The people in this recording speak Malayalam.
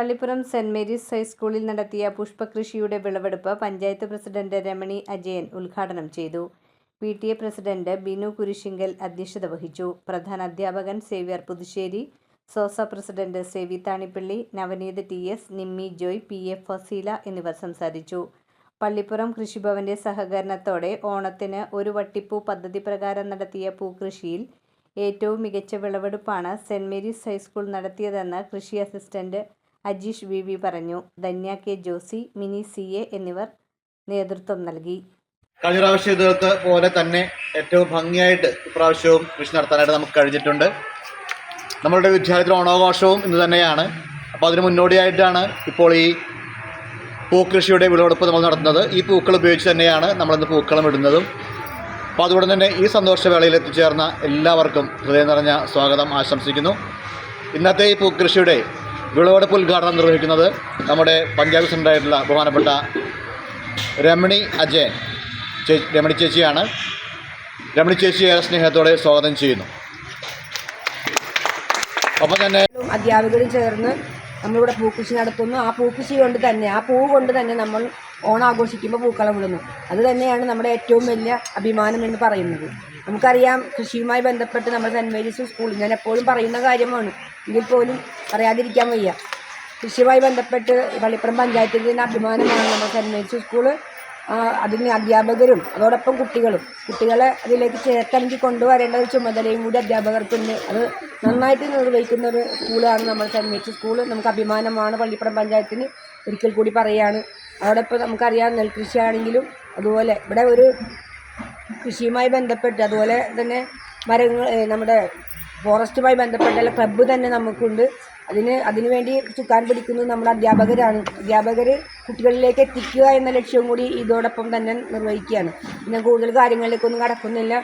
പള്ളിപ്പുറം സെന്റ് മേരീസ് ഹൈസ്കൂളിൽ നടത്തിയ പുഷ്പകൃഷിയുടെ വിളവെടുപ്പ് പഞ്ചായത്ത് പ്രസിഡന്റ് രമണി അജയൻ ഉദ്ഘാടനം ചെയ്തു. P T A president Binu Kurisinkal അധ്യക്ഷത വഹിച്ചു. പ്രധാന അധ്യാപകൻ Xavier Puthussery Sousa president Sevi Thanippally Navaneeth T S Nimmi Joy P A Faseela എന്നിവർ സംസാരിച്ചു. പള്ളിപ്പുറം കൃഷിഭവന്റെ സഹകരണത്തോടെ ഓണത്തിന് ഒരു വട്ടിപ്പൂ പദ്ധതി പ്രകാരം നടത്തിയ പൂക്കൃഷിയിൽ ഏറ്റവും മികച്ച വിളവെടുപ്പാണ് സെന്റ് മേരീസ് ഹൈസ്കൂൾ നടത്തിയതെന്ന് കൃഷി അസിസ്റ്റന്റ് അജീഷ് വി വി പറഞ്ഞു. Dhanya K Josy Mini C A എന്നിവർ നേതൃത്വം നൽകി. കഴിഞ്ഞ പ്രാവശ്യം ഇതൊക്കെ പോലെ തന്നെ ഏറ്റവും ഭംഗിയായിട്ട് ഇപ്രാവശ്യവും കൃഷി നടത്താനായിട്ട് നമുക്ക് കഴിഞ്ഞിട്ടുണ്ട്. നമ്മളുടെ വിദ്യാലയത്തിലെ ഓണാഘോഷവും ഇന്ന് തന്നെയാണ്. അപ്പോൾ അതിന് മുന്നോടിയായിട്ടാണ് ഇപ്പോൾ ഈ പൂക്കൃഷിയുടെ വിളവെടുപ്പ് നമ്മൾ നടത്തുന്നത്. ഈ പൂക്കൾ ഉപയോഗിച്ച് തന്നെയാണ് നമ്മളിന്ന് പൂക്കളം ഇടുന്നതും. അപ്പോൾ അതുകൊണ്ട് തന്നെ ഈ സന്തോഷവേളയിൽ എത്തിച്ചേർന്ന എല്ലാവർക്കും ഹൃദയം നിറഞ്ഞ സ്വാഗതം ആശംസിക്കുന്നു. ഇന്നത്തെ ഈ പൂക്കൃഷിയുടെ വിളവെടുപ്പ് ഉദ്ഘാടനം നിർവഹിക്കുന്നത് നമ്മുടെ പഞ്ചായത്ത് പ്രസിഡന്റായിട്ടുള്ള ബഹുമാനപ്പെട്ട രമണി അജയൻ ചേ രമണി ചേച്ചിയാണ്. രമണി ചേച്ചി ഏറെ സ്നേഹത്തോടെ സ്വാഗതം ചെയ്യുന്നു. ഒപ്പം തന്നെ അധ്യാപകരും ചേർന്ന് നമ്മളിവിടെ പൂക്കൃഷി നടത്തുന്നു. ആ പൂക്കൃഷി കൊണ്ട് തന്നെ ആ പൂ കൊണ്ട് തന്നെ നമ്മൾ ഓണം ആഘോഷിക്കുമ്പോൾ പൂക്കളം വിടുന്നു അത് തന്നെയാണ് നമ്മുടെ ഏറ്റവും വലിയ അഭിമാനം എന്ന് പറയുന്നത്. നമുക്കറിയാം കൃഷിയുമായി ബന്ധപ്പെട്ട് നമ്മുടെ സെന്റ് മേരീസ് സ്കൂൾ ഞാൻ എപ്പോഴും പറയുന്ന കാര്യമാണ്. എങ്കിൽ പോലും അറിയാതിരിക്കാൻ വയ്യ. കൃഷിയുമായി ബന്ധപ്പെട്ട് പള്ളിപ്പുറം പഞ്ചായത്തിന്റെ അഭിമാനമാണ് നമ്മുടെ സെന്റ് മേരീസ് സ്കൂൾ അതിന് അധ്യാപകരും അതോടൊപ്പം കുട്ടികളും. കുട്ടികളെ അതിലേക്ക് ചേർത്തിറങ്ങി കൊണ്ടുവരേണ്ട ഒരു ചുമതലയും കൂടി അധ്യാപകർക്കുണ്ട്. അത് നന്നായിട്ട് നിർവഹിക്കുന്ന ഒരു സ്കൂളാണ് നമ്മൾ സെന്റ് മേരീസ് സ്കൂൾ നമുക്ക് അഭിമാനമാണ് പള്ളിപ്പുറം പഞ്ചായത്തിന് ഒരിക്കൽ കൂടി പറയുകയാണ് അതോടൊപ്പം നമുക്കറിയാം നെൽകൃഷിയാണെങ്കിലും അതുപോലെ ഇവിടെ ഒരു കൃഷിയുമായി ബന്ധപ്പെട്ട് അതുപോലെ തന്നെ മരങ്ങൾ നമ്മുടെ ഫോറസ്റ്റുമായി ബന്ധപ്പെട്ടുള്ള ക്ലബ്ബ് തന്നെ നമുക്കുണ്ട്. അതിന് അതിനുവേണ്ടി ചുക്കാൻ പിടിക്കുന്നത് നമ്മുടെ അധ്യാപകരാണ്. അധ്യാപകർ കുട്ടികളിലേക്ക് എത്തിക്കുക എന്ന ലക്ഷ്യവും കൂടി ഇതോടൊപ്പം തന്നെ നിർവഹിക്കുകയാണ്. പിന്നെ കൂടുതൽ കാര്യങ്ങളിലേക്കൊന്നും കടക്കുന്നില്ല.